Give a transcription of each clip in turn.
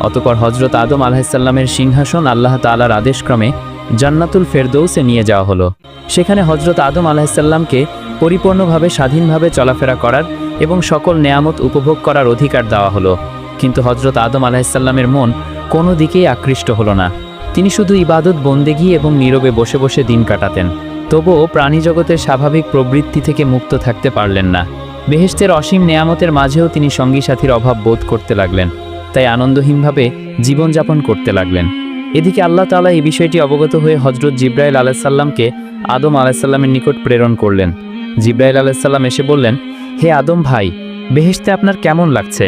অতপর হজরত আদম আলাহিসাল্লামের সিংহাসন আল্লাহ তালার আদেশক্রমে জান্নাতুল ফেরদৌসে নিয়ে যাওয়া হলো। সেখানে হজরত আদম আলাহিসাল্লামকে পরিপূর্ণভাবে, স্বাধীনভাবে চলাফেরা করার এবং সকল নেয়ামত উপভোগ করার অধিকার দেওয়া হলো। কিন্তু হজরত আদম আলাহিসাল্লামের মন কোনো দিকেই আকৃষ্ট হলো না। তিনি শুধু ইবাদত বন্দেগী এবং নীরবে বসে বসে দিন কাটাতেন। তবুও প্রাণীজগতের স্বাভাবিক প্রবৃত্তি থেকে মুক্ত থাকতে পারলেন না। বেহেশতের অসীম নেয়ামতের মাঝেও তিনি সঙ্গী সাথীর অভাব বোধ করতে লাগলেন। তাই আনন্দহীনভাবে জীবনযাপন করতে লাগলেন। এদিকে আল্লাহ তাআলা এই বিষয়টি অবগত হয়ে হজরত জিব্রাইল আলাহিসাল্লামকে আদম আলাহিসাল্লামের নিকট প্রেরণ করলেন। জিব্রাইল আলাহিসাল্লাম এসে বললেন, হে আদম ভাই, বেহেশতে আপনার কেমন লাগছে?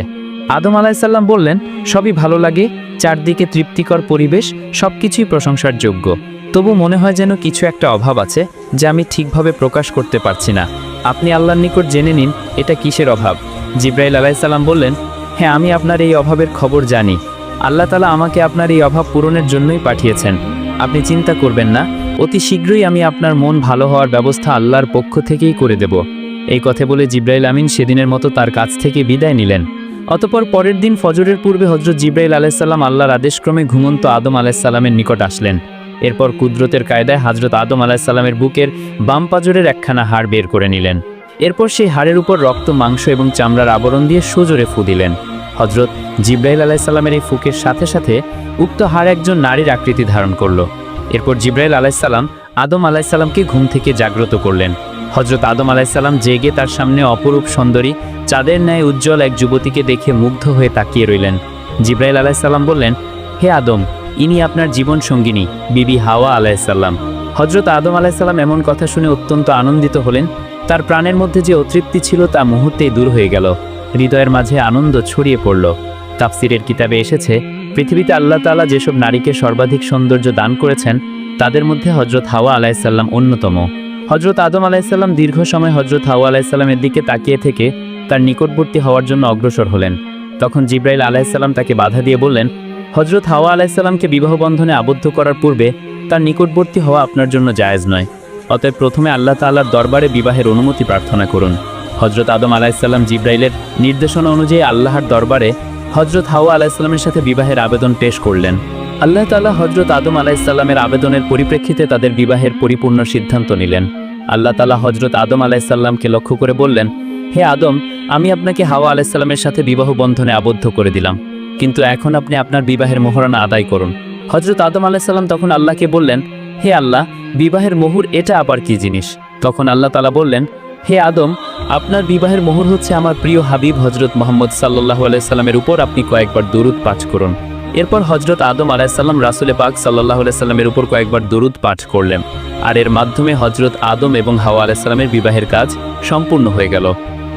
আদম আলাহিসাল্লাম বললেন, সবই ভালো লাগে, চারদিকে তৃপ্তিকর পরিবেশ সব কিছুই প্রশংসার যোগ্য। তবু মনে হয় যেন কিছু একটা অভাব আছে, যা আমি ঠিকভাবে প্রকাশ করতে পারছি না। আপনি আল্লাহর নিকট জেনে নিন, এটা কিসের অভাব? জিব্রাইল আলাইসাল্লাম বললেন হ্যাঁ আমি আপনার এই অভাবের খবর জানি। আল্লাহ তালা আমাকে আপনার এই অভাব পূরণের জন্যই পাঠিয়েছেন। আপনি চিন্তা করবেন না, অতি শীঘ্রই আমি আপনার মন ভালো হওয়ার ব্যবস্থা আল্লাহর পক্ষ থেকেই করে দেব। এই কথা বলে জিব্রাইল আমিন সেদিনের মতো তার কাছ থেকে বিদায় নিলেন। অতপর পরের দিন ফজরের পূর্বে হজরত জিব্রাইল আলাইসাল্লাম আল্লাহর আদেশক্রমে ঘুমন্ত আদম আলাইসাল্লামের নিকট আসলেন। এরপর কুদরতের কায়দায় হজরত আদম আলাহিসাল্লামের বুকের বাম পাজরের একখানা হাড় বের করে নিলেন। এরপর সেই হাড়ের উপর রক্ত, মাংস এবং চামড়ার আবরণ দিয়ে সুজোরে ফু দিলেন। হজরত জিব্রাইল আলাইসাল্লামের এই ফুকের সাথে সাথে উক্ত হাড় একজন নারীর আকৃতি ধারণ করল। এরপর জিব্রাইল আলাইসাল্লাম আদম আলাইসাল্লামকে ঘুম থেকে জাগ্রত করলেন। হজরত আদম আলাইসাল্লাম জেগে তার সামনে অপরূপ সুন্দরী, চাঁদের ন্যায় উজ্জ্বল এক যুবতীকে দেখে মুগ্ধ হয়ে তাকিয়ে রইলেন। জিব্রাইল আলাইসাল্লাম বললেন, হে আদম, ইনি আপনার জীবন সঙ্গিনী, বিবি হাওয়া আলাইসাল্লাম হজরত আদম আলাইসাল্লাম এমন কথা শুনে অত্যন্ত আনন্দিত হলেন। তার প্রাণের মধ্যে যে অতৃপ্তি ছিল তা মুহূর্তেই দূর হয়ে গেল। হৃদয়ের মাঝে আনন্দ ছড়িয়ে পড়ল। তাফসিরের কিতাবে এসেছে, পৃথিবীতে আল্লাহ তাআলা যেসব নারীকে সর্বাধিক সৌন্দর্য দান করেছেন, তাদের মধ্যে হজরত হাওয়া আলাইসাল্লাম অন্যতম। হজরত আদম আলাইসাল্লাম দীর্ঘ সময় হজরত হাওয়া আলাইসাল্লামের দিকে তাকিয়ে থেকে তার নিকটবর্তী হওয়ার জন্য অগ্রসর হলেন। তখন জিব্রাইল আলাইসাল্লাম তাকে বাধা দিয়ে বললেন হজরত হাওয়া আলাইসাল্লামকে বিবাহ বন্ধনে আবদ্ধ করার পূর্বে তার নিকটবর্তী হওয়া আপনার জন্য জায়েজ নয়। অতএব প্রথমে আল্লাহ তাআলার দরবারে বিবাহের অনুমতি প্রার্থনা করুন। হজরত আদম আলাইসাল্লাম জিব্রাইলের নির্দেশনা অনুযায়ী আল্লাহর দরবারে হজরত হাওয়া আলাইসাল্লামের সাথে বিবাহের আবেদন পেশ করলেন। আল্লাহ তাআলা হজরত আদম আলাইসাল্লামের আবেদনের পরিপ্রেক্ষিতে তাদের বিবাহের পরিপূর্ণ সিদ্ধান্ত নিলেন। আল্লাহ তাআলা হজরত আদম আলাইসাল্লামকে লক্ষ্য করে বললেন, হে আদম, আমি আপনাকে হাওয়া আলাইসাল্লামের সাথে বিবাহ বন্ধনে আবদ্ধ করে দিলাম, কিন্তু এখন আপনি আপনার বিবাহের মোহরানা আদায় করুন। হজরত আদম আলাইসাল্লাম তখন আল্লাহকে বললেন, হে আল্লাহ, বিবাহের মোহর এটা আবার কি জিনিস? তখন আল্লাহ তালা বললেন, হে আদম আপনার বিবাহের মোহর হচ্ছে আমার প্রিয় হাবিব হজরত মোহাম্মদ সাল্লাহ আলাইসাল্লামের উপর আপনি কয়েকবার দরুদ পাঠ করুন। এরপর হজরত আদম আলাইসাল্লাম রাসুলে পাক সাল্লাহ আলাইসাল্লামের উপর কয়েকবার দরুদ পাঠ করলেন। আর এর মাধ্যমে হজরত আদম এবং হাওয়া আলাইসাল্লামের বিবাহের কাজ সম্পূর্ণ হয়ে গেল।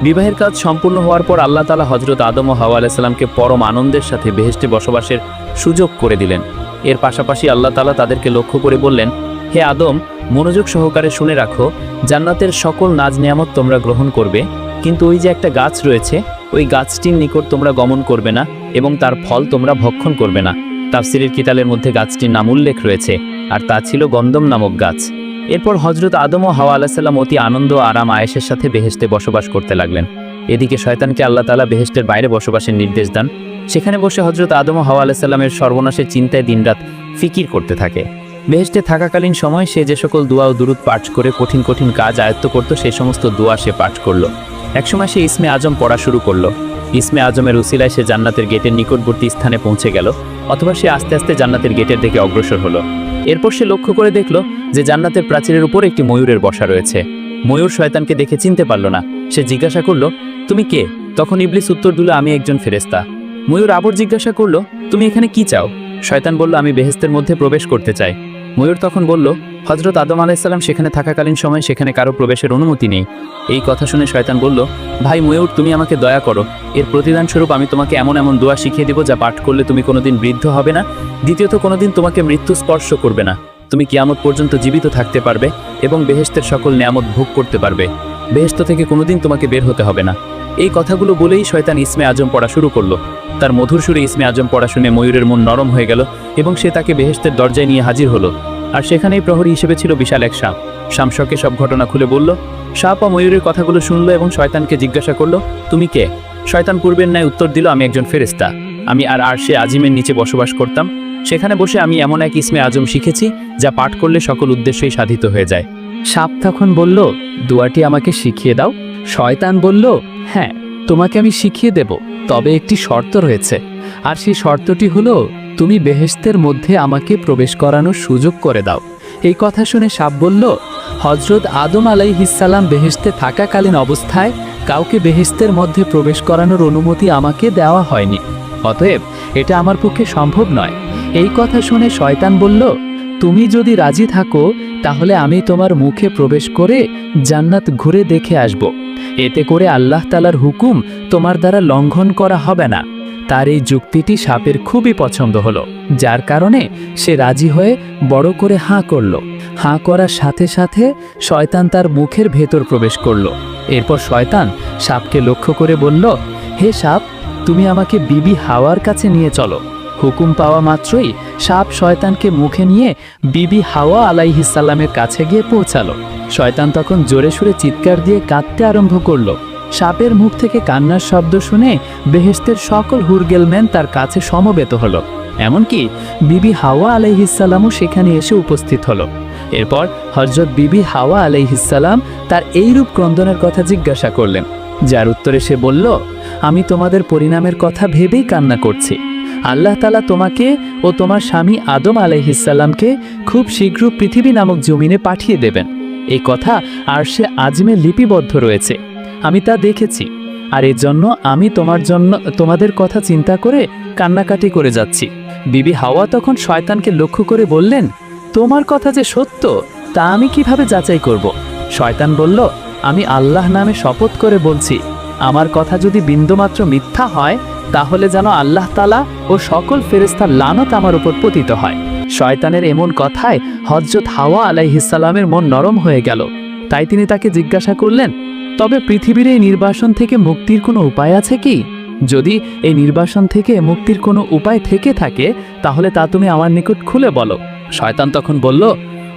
বিবাহের কাজ সম্পূর্ণ হওয়ার পর আল্লাহ তালা হজরত আদম ও হাওয়া আলাইসাল্লামকে পরম আনন্দের সাথে বেহেস্টে বসবাসের সুযোগ করে দিলেন। এর পাশাপাশি আল্লাহ তালা তাদেরকে লক্ষ্য করে বললেন, হে আদম মনোযোগ সহকারে শুনে রাখো, জান্নাতের সকল নাজ নিয়ামত তোমরা গ্রহণ করবে, কিন্তু ওই যে একটা গাছ রয়েছে, ওই গাছটির নিকট তোমরা গমন করবে না এবং তার ফল তোমরা ভক্ষণ করবে না। তাফসিরের কিতালের মধ্যে গাছটির নাম উল্লেখ রয়েছে, আর তা ছিল গন্দম নামক গাছ। এরপর হজরত আদম ও হাওয়া আলাহিসাল্লাম অতি আনন্দ আরাম আয়েসের সাথে বেহেস্তে বসবাস করতে লাগলেন। এদিকে শয়তানকে আল্লাহ তালা বেহেস্টের বাইরে বসবাসের নির্দেশ দেন। সেখানে বসে হজরত আদম হাওয়া আলাহিসাল্লামের সর্বনাশের চিন্তায় দিনরাত ফিকির করতে থাকে। বেহেস্টে থাকাকালীন সময় সে যে সকল দোয়া ও দুরুদ পাঠ করে কঠিন কঠিন কাজ আয়ত্ত করত সেই সমস্ত দোয়া সে পাঠ করল। একসময় সে ইসমে আজম পড়া শুরু করল। ইসমে আজমের উসিলায় সে জান্নাতের গেটের নিকটবর্তী স্থানে পৌঁছে গেল, অথবা সে আস্তে আস্তে জান্নাতের গেটের দিকে অগ্রসর হলো। এরপর সে লক্ষ্য করে দেখল যে জান্নাতের প্রাচীরের উপর একটি ময়ূরের বসা রয়েছে। ময়ূর শয়তানকে দেখে চিনতে পারল না। সে জিজ্ঞাসা করল, তুমি কে? তখন ইবলিস উত্তর দিল, আমি একজন ফেরেস্তা ময়ূর আবার জিজ্ঞাসা করল, তুমি এখানে কি চাও? শয়তান বলল, আমি বেহেস্তের মধ্যে প্রবেশ করতে চাই। ময়ূর তখন বলল হজরত আদম আলাইসাল্লাম সেখানে থাকাকালীন সময় সেখানে কারও প্রবেশের অনুমতি নেই। এই কথা শুনে শয়তান বলল, ভাই ময়ূর, তুমি আমাকে দয়া করো। এর প্রতিদান স্বরূপ আমি তোমাকে এমন এমন দোয়া শিখিয়ে দেবো যা পাঠ করলে তুমি কোনোদিন বৃদ্ধ হবে না। দ্বিতীয়ত, কোনোদিন তোমাকে মৃত্যু স্পর্শ করবে না। তুমি কিয়ামত পর্যন্ত জীবিত থাকতে পারবে এবং বেহেস্তের সকল নিয়ামত ভোগ করতে পারবে। বেহেস্ত থেকে কোনোদিন তোমাকে বের হতে হবে না। এই কথাগুলো বলেই শয়তান ইসমে আজম পড়া শুরু করল। তার মধুর সুরে ইসমে আজম পড়া শুনে ময়ূরের মন নরম হয়ে গেল এবং সে তাকে বেহেস্তের দরজায় নিয়ে হাজির হলো। আর সেখানেই প্রহরী হিসেবে ছিল বিশাল এক সাপ। শামশকে সব ঘটনা খুলে বলল, সাপ ও ময়ূরের কথাগুলো শুনলো এবং শয়তানকে জিজ্ঞাসা করল, তুমি কে? শয়তান পূর্বের ন্যায় উত্তর দিল, আমি একজন ফেরেস্তা আমি আর আর সে আজিমের নিচে বসবাস করতাম। সেখানে বসে আমি এমন এক ইসমে আজম শিখেছি, যা পাঠ করলে সকল উদ্দেশ্যই সাধিত হয়ে যায়। সাপ তখন বলল, দুয়াটি আমাকে শিখিয়ে দাও। শয়তান বলল হ্যাঁ তোমাকে আমি শিখিয়ে দেব, তবে একটি শর্ত রয়েছে। আর সেই শর্তটি হলো, তুমি বেহেস্তের মধ্যে আমাকে প্রবেশ করানোর সুযোগ করে দাও। এই কথা শুনে সাপ বলল হজরত আদম আলাইহিসাল্লাম বেহেশতে থাকাকালীন অবস্থায় কাউকে বেহেস্তের মধ্যে প্রবেশ করানোর অনুমতি আমাকে দেওয়া হয়নি। অতএব এটা আমার পক্ষে সম্ভব নয়। এই কথা শুনে শয়তান বলল তুমি যদি রাজি থাকো, তাহলে আমি তোমার মুখে প্রবেশ করে জান্নাত ঘুরে দেখে আসব। এতে করে আল্লাহ তালার হুকুম তোমার দ্বারা লঙ্ঘন করা হবে না। তার এই যুক্তিটি সাপের খুবই পছন্দ হলো, যার কারণে সে রাজি হয়ে বড় করে হাঁ করল। হাঁ করার সাথে সাথে শয়তান তার মুখের ভেতর প্রবেশ করল। এরপর শয়তান সাপকে লক্ষ্য করে বলল, হে সাপ, তুমি আমাকে বিবি হাওয়ার কাছে নিয়ে চলো। হুকুম পাওয়া মাত্রই সাপ শয়তানকে মুখে নিয়ে বিবি হাওয়া আলাইহিসাল্লামের কাছে গিয়ে পৌঁছালো। শয়তান তখন জোরে সুরে চিৎকার দিয়ে কাঁদতে আরম্ভ করল। সাপের মুখ থেকে কান্নার শব্দ শুনে বেহেস্তের সকল হুরগেলম্যান তার কাছে সমবেত হলো। এমনকি বিবি হাওয়া আলাইহিসাল্লামও সেখানে এসে উপস্থিত হলো। এরপর হজরত বিবি হাওয়া আলাইহিসাল্লাম তার এইরূপ ক্রন্দনের কথা জিজ্ঞাসা করলেন। যার উত্তরে সে বলল, আমি তোমাদের পরিণামের কথা ভেবেই কান্না করছি। আল্লাহ তালা তোমাকে ও তোমার স্বামী আদম আলাইহিসাল্লামকে খুব শীঘ্র পৃথিবী নামক জমিনে পাঠিয়ে দেবেন। এই কথা আর সে আজমে লিপিবদ্ধ রয়েছে। আমি তা দেখেছি। আর এর জন্য আমি তোমার জন্য, তোমাদের কথা চিন্তা করে কান্নাকাটি করে যাচ্ছি। বিবি হাওয়া তখন শয়তানকে লক্ষ্য করে বললেন, তোমার কথা যে সত্য, তা আমি কীভাবে যাচাই করব? শয়তান বলল, আমি আল্লাহ নামে শপথ করে বলছি, আমার কথা যদি বিন্দুমাত্র মিথ্যা হয় তাহলে যেন আল্লাহ তালা ও সকল ফেরেস্তার লানত আমার উপর পতিত হয়। শয়তানের এমন কথায় হজরত হাওয়া আলাইহিসাল্লামের মন নরম হয়ে গেল। তাই তিনি তাকে জিজ্ঞাসা করলেন, তবে পৃথিবীর এই নির্বাসন থেকে মুক্তির কোনো উপায় আছে কি? যদি এই নির্বাসন থেকে মুক্তির কোনো উপায় থেকে থাকে, তাহলে তা তুমি আমার নিকট খুলে বলো। শয়তান তখন বলল,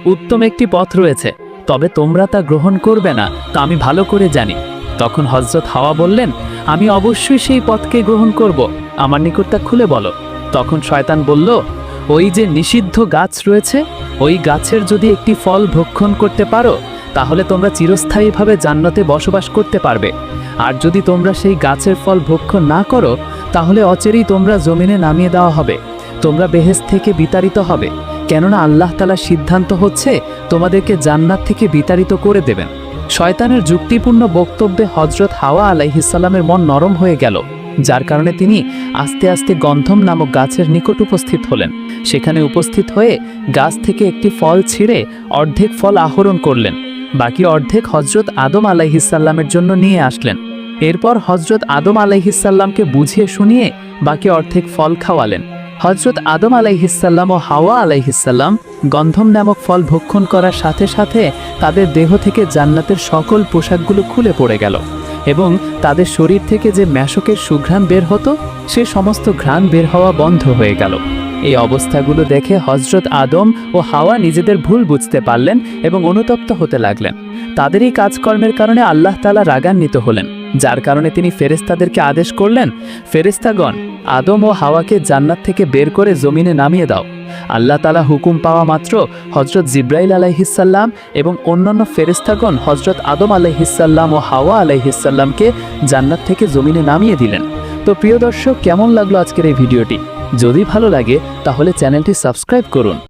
উত্তম একটি পথ রয়েছে, তবে তোমরা তা গ্রহণ করবে না, তা আমি ভালো করে জানি। তখন হজরত হাওয়া বললেন, আমি অবশ্যই সেই পথকে গ্রহণ করব। আমার নিকট তা খুলে বলো। তখন শয়তান বলল, ওই যে নিষিদ্ধ গাছ রয়েছে, ওই গাছের যদি একটি ফল ভক্ষণ করতে পারো, তাহলে তোমরা চিরস্থায়ীভাবে জান্নাতে বসবাস করতে পারবে। আর যদি তোমরা সেই গাছের ফল ভক্ষণ না করো, তাহলে অচেরেই তোমরা জমিনে নামিয়ে দেওয়া হবে। তোমরা বেহেস থেকে বিতাড়িত হবে। কেননা আল্লাহ তালার সিদ্ধান্ত হচ্ছে, তোমাদেরকে জান্নাত থেকে বিতাড়িত করে দেবেন। শয়তানের যুক্তিপূর্ণ বক্তব্যে হজরত হাওয়া আলাইহিসাল্লামের মন নরম হয়ে গেল, যার কারণে তিনি আস্তে আস্তে গন্ধম নামক গাছের নিকট উপস্থিত হলেন। সেখানে উপস্থিত হয়ে গাছ থেকে একটি ফল ছিঁড়ে অর্ধেক ফল আহরণ করলেন। বাকি অর্ধেক হজরত আদম আলাইহিসাল্লামের জন্য নিয়ে আসলেন। এরপর হজরত আদম আলাইহিসাল্লামকে বুঝিয়ে শুনিয়ে বাকি অর্ধেক ফল খাওয়ালেন। হজরত আদম আলাইহিসাল্লাম ও হাওয়া আলাইহিসাল্লাম গন্ধম নামক ফল ভক্ষণ করার সাথে সাথে তাদের দেহ থেকে জান্নাতের সকল পোশাকগুলো খুলে পড়ে গেল এবং তাদের শরীর থেকে যে ম্যাশকের সুঘ্রাণ বের হতো, সে সমস্ত ঘ্রাণ বের হওয়া বন্ধ হয়ে গেল। এই অবস্থাগুলো দেখে হজরত আদম ও হাওয়া নিজেদের ভুল বুঝতে পারলেন এবং অনুতপ্ত হতে লাগলেন। তাদের এই কাজকর্মের কারণে আল্লাহ তালা রাগান্বিত হলেন। যার কারণে তিনি ফেরেস্তাদেরকে আদেশ করলেন ফেরেস্তাগণ আদম ও হাওয়াকে জান্নাত থেকে বের করে জমিনে নামিয়ে দাও। আল্লাহ তালা হুকুম পাওয়া মাত্র হজরত জিব্রাইল আলাইহিসাল্লাম এবং অন্যান্য ফেরেস্তাগণ হজরত আদম আলাইহিসাল্লাম ও হাওয়া আলাইহিসাল্লামকে জান্নাত থেকে জমিনে নামিয়ে দিলেন। তো প্রিয় দর্শক, কেমন লাগল আজকের এই ভিডিওটি? যদি ভালো লাগে, তাহলে চ্যানেলটি সাবস্ক্রাইব করুন।